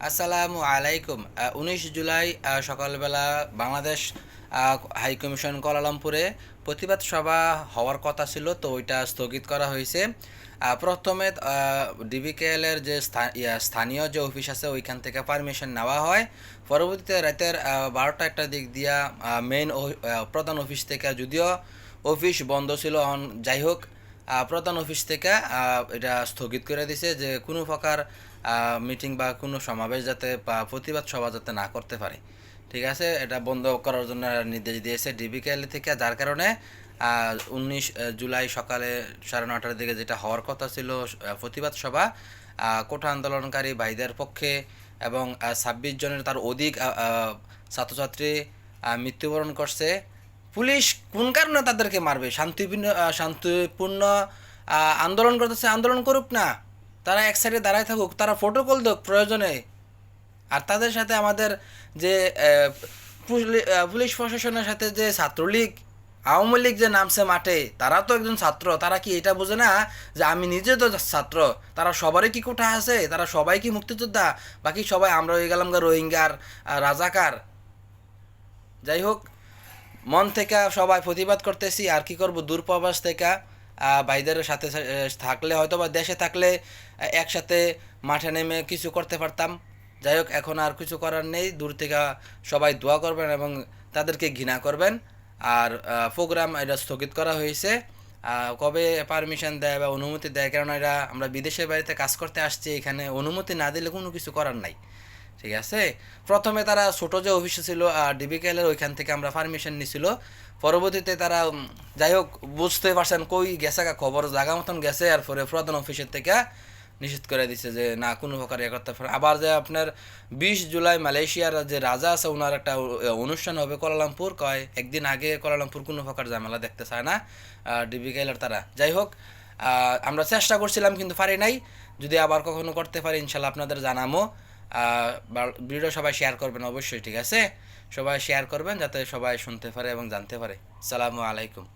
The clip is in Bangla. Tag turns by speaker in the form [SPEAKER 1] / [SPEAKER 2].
[SPEAKER 1] আসসালামু আলাইকুম। উনিশ জুলাই সকালবেলা বাংলাদেশ হাই কমিশন প্রতিবাদ সভা হওয়ার কথা ছিল, তো ওইটা স্থগিত করা হয়েছে। প্রথমে ডিবিকেএল এর যে স্থা- স্থানীয় যে অফিস আছে, ওইখান থেকে পারমিশন নেওয়া হয়। পরবর্তীতে রাতের বারোটা একটা দিক দিয়া মেইন প্রধান অফিস থেকে, যদিও অফিস বন্ধ ছিল যাই হোক প্রধান অফিস থেকে এটা স্থগিত করে দিছে যে কোনো প্রকার মিটিং বা কোনো সমাবেশ যাতে বা প্রতিবাদ সভা যাতে না করতে পারে। ঠিক আছে? এটা বন্ধ করার জন্য নির্দেশ দিয়েছে ডিবিকেএল থেকে, যার কারণে উনিশ জুলাই সকালে সাড়ে নটার দিকে যেটা হওয়ার কথা ছিল প্রতিবাদ সভা কোঠা আন্দোলনকারী ভাইদের পক্ষে এবং ছাব্বিশ জনের তার অধিক ছাত্রছাত্রী মৃত্যুবরণ করছে। পুলিশ কোন কারণে তাদেরকে মারবে? শান্তিপূর্ণ শান্তিপূর্ণ আন্দোলন করতেছে, আন্দোলন করুক না। তারা এক সাইডে দাঁড়ায় থাকুক, তারা প্রোটোকল দেখ প্রয়োজনে। আর তাদের সাথে আমাদের যে পুলিশ প্রশাসনের সাথে যে ছাত্রলীগ, আওয়ামী লীগ যে নামছে মাঠে, তারা তো একজন ছাত্র, তারা কি এটা বোঝে না যে আমি নিজে তো ছাত্র? তারা সবারই কি কোঠা আছে? তারা সবাই কি মুক্তিযোদ্ধা? বাকি সবাই আমরা হয়ে গেলাম গা রোহিঙ্গার রাজাকার। যাই হোক মন থেকে সবাই প্রতিবাদ করতেছি, আর কি করব? দূরপ্রবাস থেকে ভাইদের সাথে থাকলে হয়তো বা দেশে থাকলে একসাথে মাঠে নেমে কিছু করতে পারতাম। যাই হোক, এখন আর কিছু করার নেই। দূর থেকে সবাই দোয়া করবেন এবং তাদেরকে ঘৃণা করবেন। আর প্রোগ্রাম এটা স্থগিত করা হয়েছে। কবে পারমিশন দেয় বা অনুমতি দেয় কারণ এরা আমরা বিদেশের বাড়িতে কাজ করতে আসছি, এখানে অনুমতি না দিলে কোনো কিছু করার নাই। ঠিক আছে? প্রথমে তারা ছোট যে অফিস ছিল ডিবিকেলের ওইখান থেকে আমরা পারমিশন নিছিল। পরবর্তীতে তারা যাই হোক, বুঝতে পারছেন কই গেছে খবর, জাগা মতন গেছে, আর পরে প্রধান অফিসের থেকে নিষেধ করে দিছে যে, না, কোনো প্রকার ইয়ে করতে পারে আবার যে আপনার বিশ জুলাই মালয়েশিয়ার যে রাজা আছে ওনার একটা অনুষ্ঠান হবে কোলালামপুর। কয়, একদিন আগে কোলালামপুর কোনো প্রকার ঝামেলা দেখতে চায় না। ডিবিকেলের তারা। যাই হোক আমরা চেষ্টা করছিলাম কিন্তু পারি নাই। যদি আবার কখনো করতে পারি, ইনশাল্লাহ আপনাদের জানামো। ভিডিও সবাই শেয়ার করবেন, অবশ্যই, ঠিক আছে? সবাই শেয়ার করবেন যাতে সবাই শুনতে পারে এবং জানতে পারে। সালামু আলাইকুম।